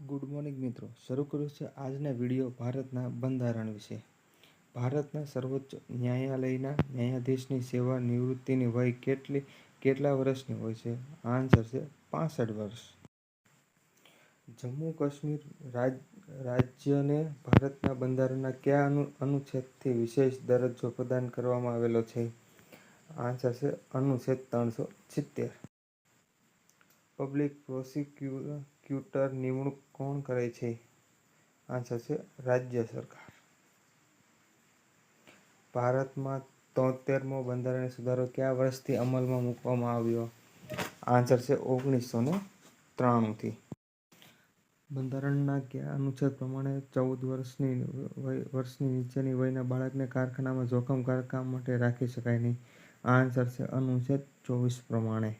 Good morning મિત્રો. શરૂ કર્યું છે આજના વીડિયો ભારતના બંધારણ વિશે. ભારતના સર્વોચ્ચ ન્યાયાલયના ન્યાયાધીશની સેવા નિવૃત્તિની વય કેટલી, કેટલા વર્ષની હોય છે? આન્સર છે પાસઠ વર્ષ. જમ્મુ કાશ્મીર રાજ, રાજ્યને ભારતના બંધારણના કયા અનુ, અનુચ્છેદથી વિશેષ દરજ્જો પ્રદાન કરવામાં આવેલો છે? આન્સર છે અનુચ્છેદ ત્રણસો સિત્તેર. પબ્લિક પ્રોસિક્યુટર નિમણૂક કોણ કરે છે? આન્સર છે રાજ્ય સરકાર. ભારતમાં તોતેરમો બંધારણીય સુધારો કયા વર્ષથી અમલમાં મૂકવામાં આવ્યો? આન્સર છે ઓગણીસો ને ત્રાણુંથી. બંધારણના કયા અનુચ્છેદ પ્રમાણે ચૌદ વર્ષની વર્ષની નીચેની વયના બાળકને કારખાનામાં જોખમ કામ માટે રાખી શકાય નહીં? આન્સર છે અનુચ્છેદ ચોવીસ પ્રમાણે.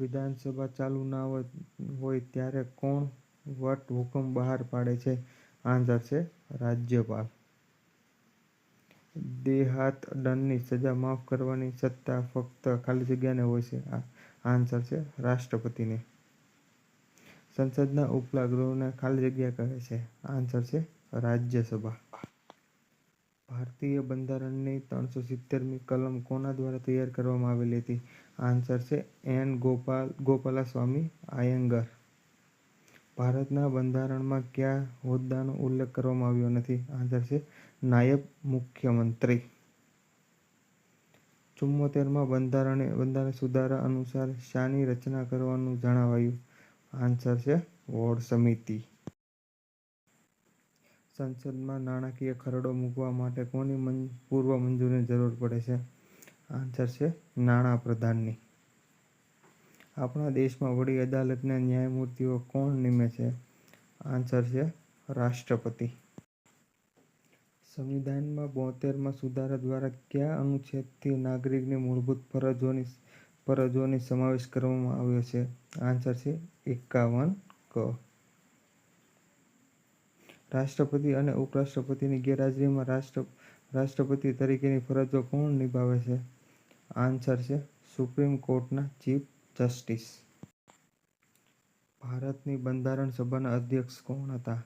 વિધાનસભા ચાલુ ના હોય ત્યારે કોણ વટ હુકમ બહાર પાડે છે? આન્સર છે રાજ્યપાલ. દેહાત દંડની સજા માફ કરવાની સત્તા ફક્ત ખાલી જગ્યાને હોય છે. આન્સર છે રાષ્ટ્રપતિને. સંસદના ઉપલા ગૃહને ખાલી જગ્યા કહે છે. આન્સર છે રાજ્યસભા. ભારતીય બંધારણની ત્રણસો સિત્તેરમી કલમ કોના દ્વારા તૈયાર કરવામાં આવેલી હતી? આન્સર છે એન ગોપાલ, ગોપાલાસ્વામી, આયંગર. ભારતના બંધારણમાં કયા હોદ્દાનો ઉલ્લેખ કરવામાં આવ્યો નથી? આન્સર છે નાયબ મુખ્યમંત્રી. ચુમ્મોતેરમાં બંધારણે, બંધારણ સુધારા અનુસાર શાની રચના કરવાનું જણાવાયું. આન્સર છે વોર્ડ સમિતિ. સંસદમાં નાણાકીય ખરડો મૂકવા માટે કોની પૂર્વ મંજૂરીની જરૂર પડે છે? આન્સર છે નાણાં પ્રધાનની. આપણા દેશમાં વડી અદાલતના ન્યાયમૂર્તિઓ કોણ નિમે છે? આન્સર છે રાષ્ટ્રપતિ. સંવિધાનમાં બોતેરમાં સુધારા દ્વારા કયા અનુચ્છેદથી નાગરિકની મૂળભૂત ફરજોની ફરજોની સમાવેશ કરવામાં આવ્યો છે? આન્સર છે એકાવન ક. રાષ્ટ્રપતિ અને ઉપરાષ્ટ્રપતિની ગેરહાજરીમાં રાષ્ટ્ર, રાષ્ટ્રપતિ તરીકેની ફરજો કોણ નિભાવે છે? આન્સર છે સુપ્રીમ કોર્ટના ચીફ જસ્ટિસ. ભારતની બંધારણ સભાના અધ્યક્ષ કોણ હતા?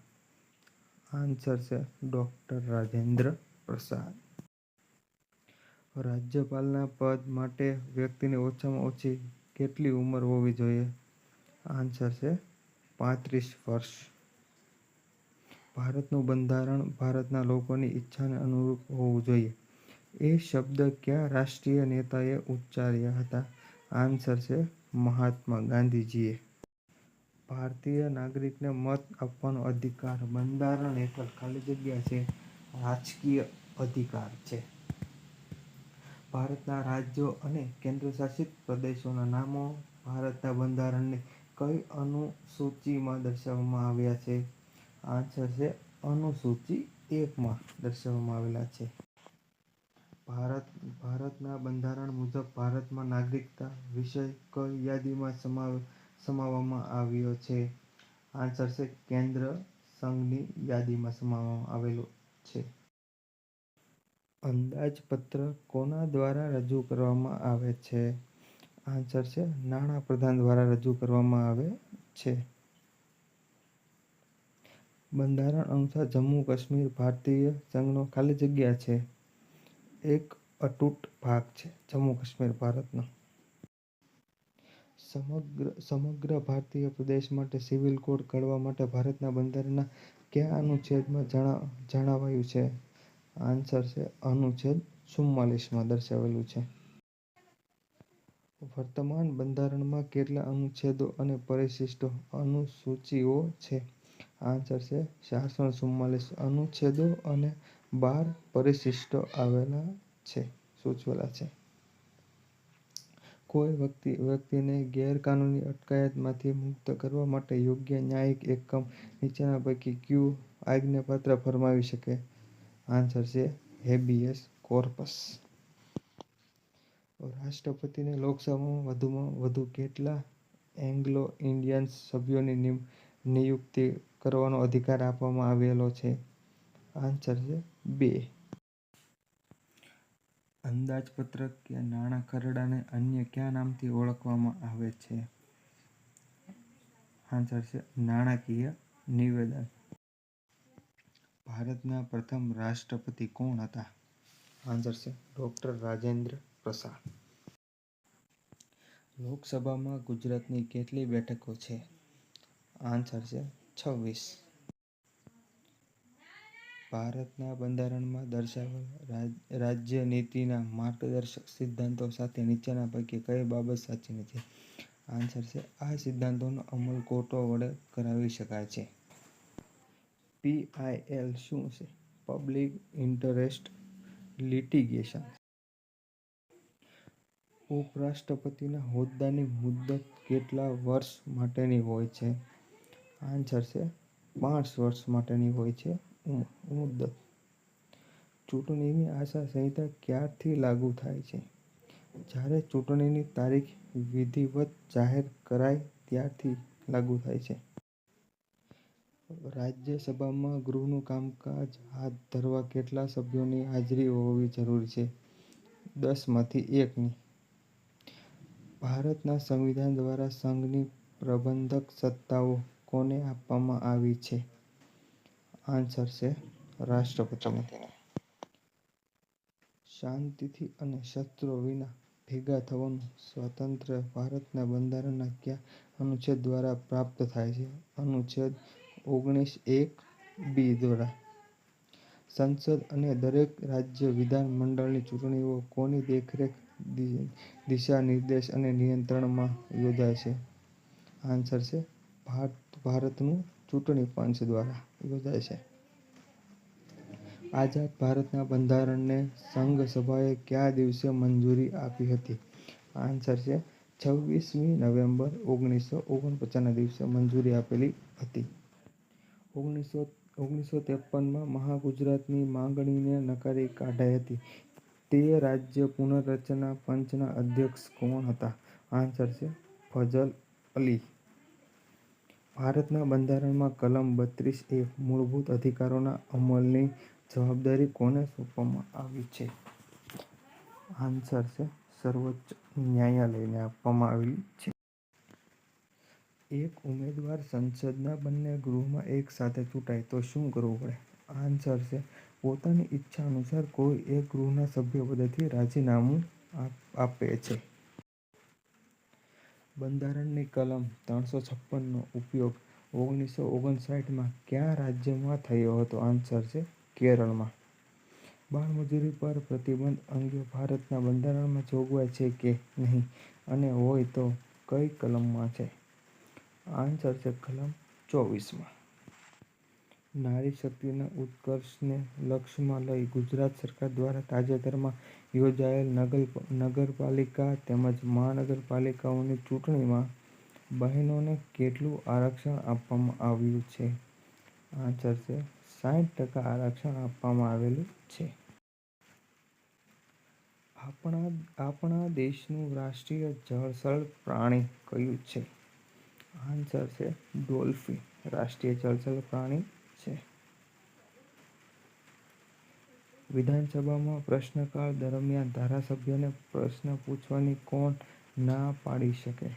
આન્સર છે ડૉક્ટર રાજેન્દ્ર પ્રસાદ. રાજ્યપાલના પદ માટે વ્યક્તિની ઓછામાં ઓછી કેટલી ઉંમર હોવી જોઈએ? આન્સર છે પાંત્રીસ વર્ષ. ભારતનું બંધારણ ભારતના લોકોની ઈચ્છાને અનુરૂપ હોવું જોઈએ. એ શબ્દ કયા રાષ્ટ્રીય નેતાએ ઉચ્ચાર્યા હતા? આન્સર છે મહાત્મા ગાંધીજીએ. ભારતીય નાગરિકને મત આપવાનો અધિકાર બંધારણ હેઠળ ખાલી જગ્યા છે, રાજકીય અધિકાર છે. ભારતના રાજ્યો અને કેન્દ્રશાસિત પ્રદેશોના નામો ભારતના બંધારણની કઈ અનુસૂચિમાં દર્શાવવામાં આવ્યા છે? આન્સર છે અનુસૂચિ એકમાં દર્શાવવામાં આવેલા છે. ભારત, ભારતના બંધારણ મુજબ ભારતમાં નાગરિકતા વિષય કઈ યાદીમાં સમાવ, સમાવવામાં આવ્યો છે? આન્સર છે, કેન્દ્ર સંઘની યાદીમાં સમાવવામાં આવેલો છે. અંદાજપત્ર કોના દ્વારા રજૂ કરવામાં આવે છે? આન્સર છે, નાણાં પ્રધાન દ્વારા રજૂ કરવામાં આવે છે. બંધારણ અનુસાર જમ્મુ કાશ્મીર ભારતીય સંઘનો ખાલી જગ્યા છે. એક અતૂટ ભાગ છે જમ્મુ કાશ્મીર ભારતનો. સમગ્ર સમગ્ર ભારતીય પ્રદેશ માટે સિવિલ કોડ ઘડવા માટે ભારતના બંધારણના કયા અનુચ્છેદમાં જણા, જણાવાયું છે? આન્સર છે અનુચ્છેદ ચુમ્માલીસમાં દર્શાવેલું છે. વર્તમાન બંધારણમાં કેટલા અનુચ્છેદો અને પરિશિષ્ટો અનુસૂચિઓ છે? આન્સર છે ચારસો ચુમ્માલીસ અનુચ્છેદો અને બાર પરિશિષ્ટો આવેલા છે, સૂચવેલા છે. કોઈ વ્યક્તિ, વ્યક્તિને ગેરકાનૂની અટકાયતમાંથી મુક્ત કરવા માટે યોગ્ય ન્યાયિક એકમ નીચેના પૈકી ક્યુ આજ્ઞાપત્ર ફરમાવી શકે? આન્સર છે, હેબિયસ કોર્પસ. રાષ્ટ્રપતિને લોકસભામાં વધુમાં વધુ કેટલા એંગ્લો ઇન્ડિયન સભ્યોની નિયુક્તિ કરવાનો અધિકાર આપવામાં આવેલો છે? આન્સર છે, બે. અંદાજપત્ર કે નાણાં ખરડાને અન્ય કયા નામથી ઓળખવામાં આવે છે? આન્સર છે નાણાકીય નિવેદન. ભારતના પ્રથમ રાષ્ટ્રપતિ કોણ હતા? આન્સર છે ડૉક્ટર રાજેન્દ્ર પ્રસાદ. લોકસભામાં ગુજરાતની કેટલી બેઠકો છે? આન્સર છે છવ્વીસ. ભારતના બંધારણમાં દર્શાવેલ રાજ્ય નીતિના માર્ગદર્શક સિદ્ધાંતો સાથે નીચેના પૈકી કઈ બાબત સાચી નથી? આન્સર છે, આ સિદ્ધાંતોનો અમલ કોટો વડે કરાવી શકાય છે. પીઆઈએલ શું છે? Public interest litigation. ઉપરાષ્ટ્રપતિના હોદ્દાની મુદ્દત કેટલા વર્ષ માટેની હોય છે? આન્સર છે, પાંચ વર્ષ માટેની હોય છે. મુદ્દત. ચૂંટણીની આચારસંહિતા ક્યારથી લાગુ થાય છે? જ્યારે ચૂંટણીની તારીખ વિધિવત જાહેર કરાય ત્યારથી લાગુ થાય છે. રાજ્યસભામાં ગૃહનું કામકાજ હાથ ધરવા કેટલા સભ્યોની હાજરી હોવી જરૂરી છે? દસમાંથી એકની. ભારતના સંવિધાન દ્વારા સંઘની પ્રબંધક સત્તાઓ કોને આપવામાં આવી છે? આન્સર છે રાષ્ટ્રપતિને શાંતિથી અને શસ્ત્રો વિના ભેગા થવાનું સ્વાતંત્ર્ય ભારતના બંધારણના કયા અનુચ્છેદ દ્વારા પ્રાપ્ત થાય છે? અનુચ્છેદ ઓગણીસ એક બી દ્વારા. સંસદ અને દરેક રાજ્ય વિધાન મંડળની ચૂંટણીઓ કોની દેખરેખ દિશા નિર્દેશ અને નિયંત્રણમાં યોજાય છે? આન્સર છે, ભારત, ભારતનું ચૂંટણી પંચ દ્વારા યોજાય છે. આઝાદ ભારતના બંધારણને સંઘ સભાએ કયા દિવસે મંજૂરી આપી હતી? આન્સર છે, છવ્વીસમી નવેમ્બર ઓગણીસો ઓગણપચાસના દિવસે મંજૂરી આપેલી હતી. ઓગણીસો ઓગણીસો ત્રેપનમાં મહાગુજરાતની માંગણીને નકારી કાઢાઈ હતી. તે રાજ્ય પુનર્રચના પંચના અધ્યક્ષ કોણ હતા? આન્સર છે, ફજલ અલી. ભારતના બંધારણમાં કલમ બત્રીસ એક મૂળભૂત અધિકારોના અમલની જવાબદારી કોને સોંપવામાં આવી છે? આન્સર છે, સર્વોચ્ચ ન્યાયાલયને આપવામાં આવેલી છે. એક ઉમેદવાર સંસદના બંને ગૃહમાં એક સાથે ચૂંટાય તો શું કરવું પડે? આન્સર છે, પોતાની ઈચ્છા અનુસાર કોઈ એક ગૃહના સભ્ય પદેથી રાજીનામું આપે છે. બંધારણની કલમ ત્રણસો છપ્પનનો ઉપયોગ ઓગણીસો ઓગણસાઠમાં કયા રાજ્યમાં થયો હતો? આન્સર છે કેરળમાં. બાળમજૂરી પર પ્રતિબંધ અંગે ભારતના બંધારણમાં જોગવાઈ છે કે નહીં અને હોય તો કઈ કલમમાં છે? આન્સર છે કલમ ચોવીસમાં. નારી શક્તિના ઉત્કર્ષને લક્ષ્યમાં લઈ ગુજરાત સરકાર દ્વારા તાજેતરમાં યોજાયેલ નગર, નગરપાલિકા તેમજ મહાનગરપાલિકાઓની ચૂંટણીમાં બહેનોને કેટલું આરક્ષણ આપવામાં આવ્યું છે? આન્સર છે સાઠ ટકા આરક્ષણ આપવામાં આવેલું છે. આપણા આપણા દેશનું રાષ્ટ્રીય જળચર પ્રાણી કયું છે? આન્સર છે, ડોલ્ફિન, રાષ્ટ્રીય જળચર પ્રાણી છે. વિધાનસભામાં પ્રશ્નકાળ દરમિયાન ધારાસભ્યને પ્રશ્ન પૂછવાની કોણ ના પાડી શકે?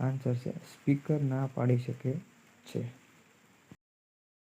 આન્સર છે. સ્પીકર ના પાડી શકે છે.